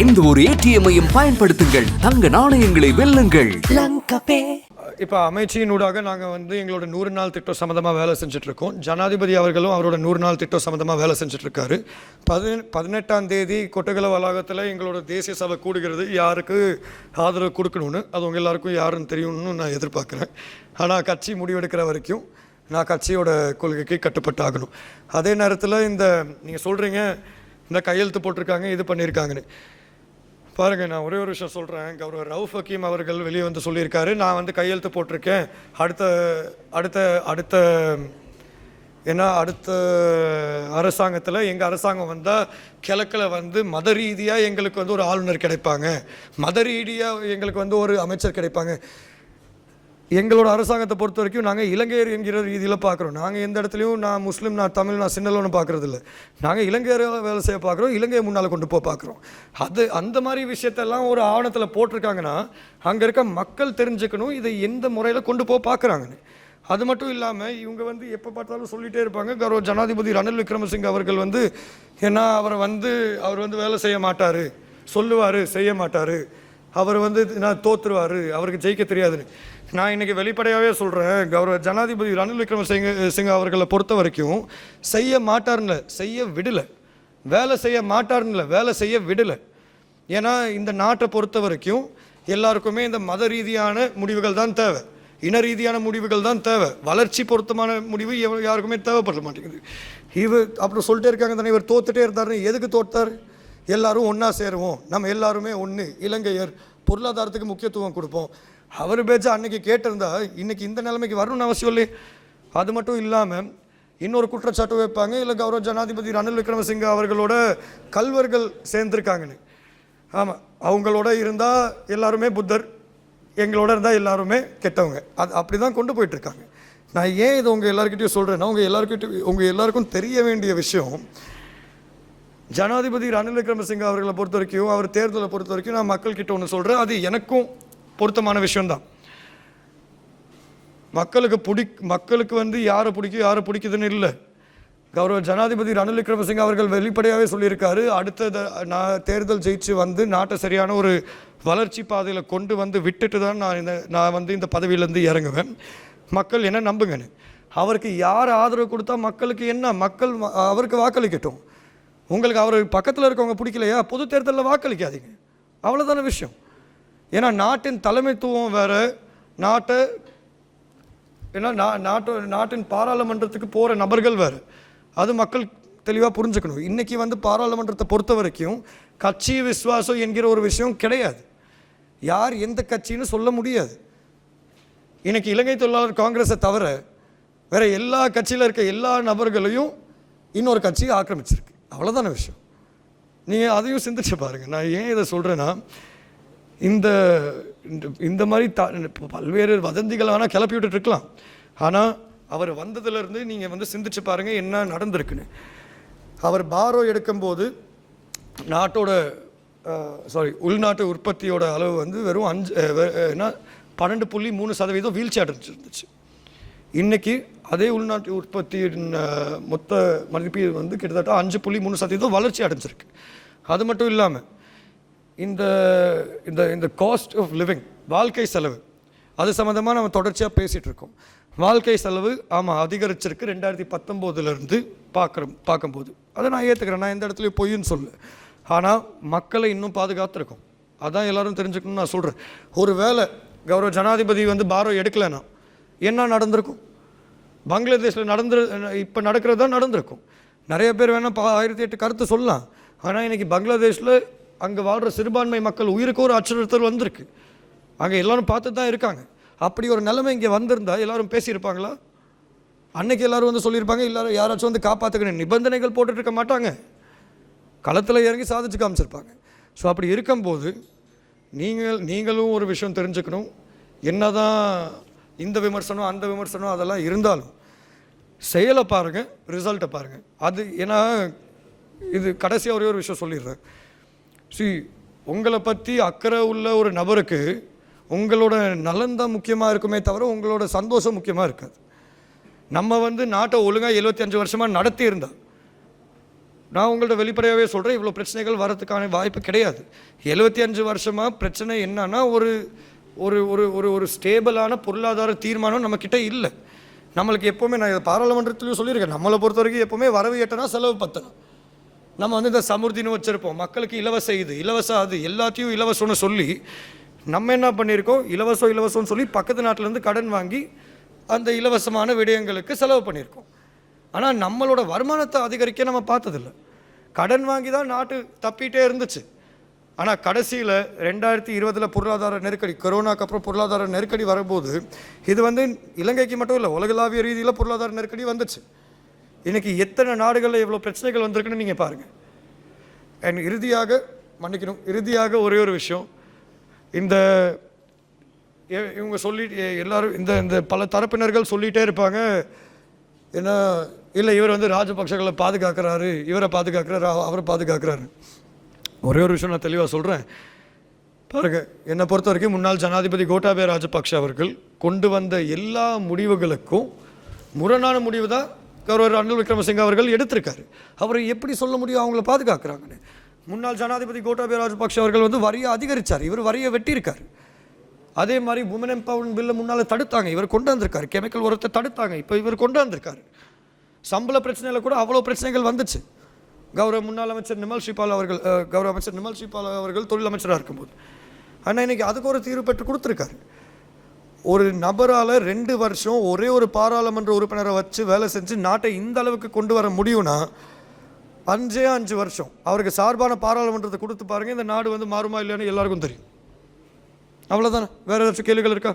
எந்த ஒரு ஏடிஎம்மையும் பயன்படுத்துங்கள். தங்க நாணயங்களை வெல்லுங்கள். இப்போ அமைச்சியினூடாக நாங்கள் வந்து எங்களோட நூறு நாள் திட்டம் சம்மந்தமாக வேலை செஞ்சுட்டு இருக்கோம் ஜனாதிபதி அவர்களும் அவரோட நூறு நாள் திட்டம் சம்மந்தமாக வேலை செஞ்சுட்டு இருக்காரு பதி பதினெட்டாம் தேதி கொட்டகல வளாகத்தில் எங்களோட தேசிய சபை கூடுகிறது. யாருக்கு ஆதரவு கொடுக்கணும்னு அது உங்கள் எல்லாருக்கும் யாருன்னு தெரியும்னு நான் எதிர்பார்க்குறேன். ஆனால் கட்சி முடிவெடுக்கிற வரைக்கும் நான் கட்சியோட கொள்கைக்கு கட்டுப்பட்டு ஆகணும் அதே நேரத்தில் இந்த நீங்கள் சொல்கிறீங்க இந்த கையெழுத்து போட்டிருக்காங்க இது பண்ணியிருக்காங்கன்னு. பாருங்க நான் ஒரே ஒரு விஷயம் சொல்கிறேன் கௌரவர் ரவுஃப் ஹக்கீம் அவர்கள் வெளியே வந்து சொல்லியிருக்காரு. நான் வந்து கையெழுத்து போட்டிருக்கேன். அடுத்த அடுத்த அடுத்த ஏன்னா அடுத்த அரசாங்கத்தில் எங்கள் அரசாங்கம் வந்தால் கிழக்கில் வந்து மத ரீதியாக எங்களுக்கு வந்து ஒரு ஆளுநர் கிடைப்பாங்க. மத ரீதியாக எங்களுக்கு வந்து ஒரு அமைச்சர் கிடைப்பாங்க. எங்களோட அரசாங்கத்தை பொறுத்த வரைக்கும் நாங்கள் இலங்கையர் என்கிற ரீதியில் பார்க்குறோம் நாங்கள் எந்த இடத்துலையும் நான் முஸ்லீம் நான் தமிழ் நான் சின்னலோன்னு பார்க்குறதில்ல நாங்கள் இலங்கையராக வேலை செய்ய பார்க்குறோம் இலங்கையை முன்னால் கொண்டு போய் பார்க்குறோம் அது அந்த மாதிரி விஷயத்தெல்லாம் ஒரு ஆவணத்தில் போட்டிருக்காங்கன்னா அங்கே இருக்க மக்கள் தெரிஞ்சுக்கணும் இதை எந்த முறையில் கொண்டு போய் பார்க்குறாங்கன்னு அது மட்டும் இல்லாமல் இவங்க வந்து எப்போ பார்த்தாலும் சொல்லிகிட்டே இருப்பாங்க. கௌரவ ஜனாதிபதி ரணில் விக்ரமசிங்க அவர்கள் வந்து ஏன்னா அவரை வந்து அவர் வந்து வேலை செய்ய மாட்டார். சொல்லுவார் செய்ய மாட்டார். அவர் வந்து நான் தோத்துருவார் அவருக்கு ஜெயிக்க தெரியாதுன்னு. நான் இன்னைக்கு வெளிப்படையாகவே சொல்கிறேன் கௌரவ ஜனாதிபதி ரணில் விக்ரமசிங்க சிங்க அவர்களை பொறுத்த வரைக்கும் செய்ய மாட்டாருன்னு செய்ய விடலை. வேலை செய்ய மாட்டாருன்னு வேலை செய்ய விடலை. ஏன்னா இந்த நாட்டை பொறுத்த வரைக்கும் எல்லாருக்குமே இந்த மத ரீதியான முடிவுகள் தான் தேவை. இன ரீதியான முடிவுகள் தான் தேவை. வளர்ச்சி பொருத்தமான முடிவு யாருக்குமே தேவைப்பட மாட்டேங்குது. இவர் அப்புறம் சொல்லிட்டே இருக்காங்க தானே இவர் தோத்துட்டே இருந்தாருன்னு எதுக்கு தோத்தார்? எல்லாரும் ஒன்றா சேருவோம். நம்ம எல்லாருமே ஒன்று இலங்கையர் பொருளாதாரத்துக்கு முக்கியத்துவம் கொடுப்போம். அவர் பேச்சா அன்னைக்கு கேட்டிருந்தா இன்னைக்கு இந்த நிலைமைக்கு வரணும்னு அவசியம் இல்லை அது மட்டும் இல்லாமல் இன்னொரு குற்றச்சாட்டு வைப்பாங்க. இல்லை கௌரவ ஜனாதிபதி ரணில் விக்ரமசிங்க அவர்களோட கல்வர்கள் சேர்ந்துருக்காங்கன்னு. ஆமாம் அவங்களோட இருந்தால் எல்லாருமே புத்தர் எங்களோட இருந்தால் எல்லாருமே கெட்டவங்க. அது அப்படி தான் கொண்டு போயிட்டுருக்காங்க. நான் ஏன் இதை உங்கள் எல்லாருக்கிட்டையும் சொல்கிறேன்னா உங்கள் எல்லாருக்கிட்டையும் உங்கள் எல்லாருக்கும் தெரிய வேண்டிய விஷயம் ஜனாதிபதி ரணில் விக்ரமசிங்க அவர்களை பொறுத்த வரைக்கும் அவர் தேர்தலை பொறுத்த வரைக்கும் நான் மக்கள்கிட்ட ஒன்று சொல்கிறேன் அது எனக்கும் பொருத்தமான விஷயம்தான். மக்களுக்கு பிடி மக்களுக்கு வந்து யாரை பிடிக்கும் யாரை பிடிக்குதுன்னு இல்லை. கௌரவ ஜனாதிபதி ரணில் விக்ரமசிங்க அவர்கள் வெளிப்படையாகவே சொல்லியிருக்காரு. அடுத்த நான் தேர்தல் ஜெயிச்சு வந்து நாட்டை சரியான ஒரு வளர்ச்சி பாதையில் கொண்டு வந்து விட்டுட்டு தான் நான் இந்த நான் வந்து இந்த பதவியிலேருந்து இறங்குவேன். மக்கள் என்ன நம்புங்கன்னு. அவருக்கு யார் ஆதரவு கொடுத்தா மக்களுக்கு என்ன? மக்கள் அவருக்கு வாக்களிக்கட்டும். உங்களுக்கு அவர் பக்கத்தில் இருக்கவங்க பிடிக்கலையா? பொது தேர்தலில் வாக்களிக்காதீங்க. அவ்வளோதான விஷயம். ஏன்னா நாட்டின் தலைமைத்துவம் வேறு நாட்டை ஏன்னா நா நாட்டு நாட்டின் பாராளுமன்றத்துக்கு போகிற நபர்கள் வேறு. அது மக்கள் தெளிவாக புரிஞ்சுக்கணும். இன்றைக்கி வந்து பாராளுமன்றத்தை பொறுத்த வரைக்கும் கட்சி விஸ்வாசம் என்கிற ஒரு விஷயம் கிடையாது. யார் எந்த கட்சின்னு சொல்ல முடியாது. இன்றைக்கி இலங்கை தொழிலாளர் காங்கிரஸை தவிர வேறு எல்லா கட்சியில் இருக்க எல்லா நபர்களையும் இன்னொரு கட்சி ஆக்கிரமிச்சிருக்கு. அவ்வளோதான விஷயம். நீங்கள் அதையும் சிந்திச்சு பாருங்கள் நான் ஏன் இதை சொல்கிறேன்னா இந்த இந்த- இந்த மாதிரி த பல்வேறு வதந்திகள் வேணால் கிளப்பி விட்டுட்ருக்கலாம் ஆனால் அவர் வந்ததுலேருந்து நீங்கள் வந்து சிந்திச்சு பாருங்கள் என்ன நடந்திருக்குன்னு. அவர் பாரோ எடுக்கும்போது நாட்டோட சாரி உள்நாட்டு உற்பத்தியோட அளவு வந்து வெறும் அஞ்சு வெ- என்ன பன்னெண்டு புள்ளி மூணு சதவீதம் வீழ்ச்சி அடைஞ்சிருந்துச்சு இன்றைக்கி அதே உள்நாட்டு உற்பத்தியின் மொத்த மதிப்பீடு வந்து கிட்டத்தட்ட அஞ்சு புள்ளி மூணு சதவீதம் வளர்ச்சி அடைஞ்சிருக்கு. அது மட்டும் இல்லாமல் இந்த இந்த இந்த காஸ்ட் ஆஃப் லிவிங் வாழ்க்கை செலவு அது சம்மந்தமாக நம்ம தொடர்ச்சியாக பேசிகிட்டு இருக்கோம். வாழ்க்கை செலவு ஆமாம் அதிகரிச்சிருக்கு ரெண்டாயிரத்தி பத்தொம்போதுலேருந்து பார்க்குறோம் பார்க்கும்போது அதை நான் ஏற்றுக்கிறேன் நான் எந்த இடத்துலையும் பொய்ன்னு சொல்ல ஆனால் மக்களை இன்னும் பாதுகாத்துருக்கோம். அதான் எல்லாரும் தெரிஞ்சுக்கணும்னு நான் சொல்கிறேன் ஒரு வேளை கௌரவ ஜனாதிபதி வந்து பாரம் எடுக்கலைன்னா என்ன நடந்திருக்கும்? பங்களாதேஷில் நடந்து இப்போ நடக்கிறது தான் நடந்திருக்கும். நிறைய பேர் வேணால் பா ஆயிரத்தி எட்டு கருத்து சொல்லலாம். ஆனால் இன்றைக்கி பங்களாதேஷில் அங்கே வாழ்கிற சிறுபான்மை மக்கள் உயிருக்கு ஒரு அச்சுறுத்தல் வந்திருக்கு. அங்கே எல்லோரும் பார்த்து தான் இருக்காங்க. அப்படி ஒரு நிலைமை இங்கே வந்திருந்தா எல்லாரும் பேசியிருப்பாங்களா? அன்னைக்கு எல்லோரும் வந்து சொல்லியிருப்பாங்க எல்லாரும் யாராச்சும் வந்து காப்பாற்றுக்கணும் நிபந்தனைகள் போட்டுட்டு இருக்க மாட்டாங்க. களத்தில் இறங்கி சாதிச்சு காமிச்சிருப்பாங்க. ஸோ அப்படி இருக்கும்போது நீங்கள் நீங்களும் ஒரு விஷயம் தெரிஞ்சுக்கணும். என்ன தான் இந்த விமர்சனம் அந்த விமர்சனம் அதெல்லாம் இருந்தாலும் செயலை பாருங்கள் ரிசல்ட்டை பாருங்கள் அது ஏன்னா இது கடைசியாக ஒரே ஒரு விஷயம் சொல்லிடுறேன். சி உங்களை பற்றி அக்கறை உள்ள ஒரு நபருக்கு உங்களோட நலன் தான் முக்கியமாக இருக்குமே தவிர உங்களோட சந்தோஷம் முக்கியமாக இருக்காது. நம்ம வந்து நாட்டை ஒழுங்காக 75 வருஷமாக நடத்தியிருந்தோம் நான் உங்கள்ட்ட வெளிப்படையாகவே சொல்கிறேன் இவ்வளோ பிரச்சனைகள் வரதுக்கான வாய்ப்பு கிடையாது. எழுபத்தி அஞ்சு வருஷமாக பிரச்சனை என்னன்னா ஒரு ஒரு ஒரு ஒரு ஒரு ஸ்டேபிளான பொருளாதார தீர்மானம் நம்மக்கிட்ட இல்லை. நம்மளுக்கு எப்போவுமே நான் இதை சொல்லியிருக்கேன். நம்மளை பொறுத்த வரைக்கும் எப்போவுமே வரவு எட்டனா செலவு பத்தணும். நம்ம வந்து இந்த சமுர்த்தின்னு வச்சுருப்போம். மக்களுக்கு இலவச இது இலவச அது எல்லாத்தையும் இலவசம்னு சொல்லி நம்ம என்ன பண்ணியிருக்கோம்? இலவசம் இலவசம்னு சொல்லி பக்கத்து நாட்டிலேருந்து கடன் வாங்கி அந்த இலவசமான விடயங்களுக்கு செலவு பண்ணியிருக்கோம். ஆனால் நம்மளோட வருமானத்தை அதிகரிக்க நம்ம பார்த்ததில்ல. கடன் வாங்கி தான் நாட்டு தப்பிகிட்டே இருந்துச்சு. ஆனால் கடைசியில் ரெண்டாயிரத்தி இருபதில் பொருளாதார நெருக்கடி கொரோனாக்கு அப்புறம் பொருளாதார நெருக்கடி வரும்போது இது வந்து இலங்கைக்கு மட்டும் இல்லை உலகளாவிய ரீதியில் பொருளாதார நெருக்கடி வந்துச்சு. இன்றைக்கி எத்தனை நாடுகளில் எவ்வளோ பிரச்சனைகள் வந்திருக்குன்னு நீங்கள் பாருங்கள் அண்ட் இறுதியாக மன்னிக்கணும் இறுதியாக ஒரே ஒரு விஷயம். இந்த எ- இவங்க சொல்லி எல்லோரும் எல்லாரும் இந்த இந்த பல தரப்பினர்கள் சொல்லிகிட்டே இருப்பாங்க. ஏன்னா இல்லை இவர் வந்து ராஜபக்சகளை பாதுகாக்கிறாரு இவரை பாதுகாக்கிறாரு அவரை பாதுகாக்கிறாரு. ஒரே ஒரு விஷயம் நான் தெளிவாக சொல்கிறேன் பாருங்க என்னை பொறுத்த வரைக்கும் முன்னாள் ஜனாதிபதி கோட்டாபய ராஜபக்ஷ அவர்கள் கொண்டு வந்த எல்லா முடிவுகளுக்கும் முரணான முடிவு தான் கௌரவர் அனில் விக்ரமசிங்க அவர்கள் எடுத்திருக்காரு. அவரை எப்படி சொல்ல முடியும்? அவங்கள பாதுகாக்கிறாங்கன்னு. முன்னாள் ஜனாதிபதி கோட்டாபய ராஜபக்ஷ அவர்கள் வந்து வரியை அதிகரிச்சார். இவர் வரியை வெட்டியிருக்கார். அதே மாதிரி உமன் எம்பவர்மெண்ட் பில்லை முன்னால் தடுத்தாங்க. இவர் கொண்டு வந்திருக்காரு. கெமிக்கல் உரத்தை தடுத்தாங்க. இப்போ இவர் கொண்டு வந்திருக்காரு. சம்பள பிரச்சனையில் கூட அவ்வளோ பிரச்சனைகள் வந்துச்சு. கௌரவ முன்னாள் அமைச்சர் நிமல் ஸ்ரீபால் அவர்கள் கௌரவ அமைச்சர் நிமல் ஸ்ரீபால் அவர்கள் தொழில் அமைச்சராக இருக்கும்போது. ஆனால் இன்றைக்கி அதுக்கு ஒரு தீர்வு பெற்று கொடுத்துருக்காரு. ஒரு நபரால் ரெண்டு வருஷம் ஒரே ஒரு பாராளுமன்ற உறுப்பினரை வச்சு வேலை செஞ்சு நாட்டை இந்த அளவுக்கு கொண்டு வர முடியும்னா அஞ்சே அஞ்சு வருஷம் அவருக்கு சார்பான பாராளுமன்றத்தை கொடுத்து பாருங்கள் இந்த நாடு வந்து மாறுமா இல்லையான்னு எல்லாருக்கும் தெரியும். அவ்வளோதானே வேறு ஏதாச்சும் கேள்விகள் இருக்கா?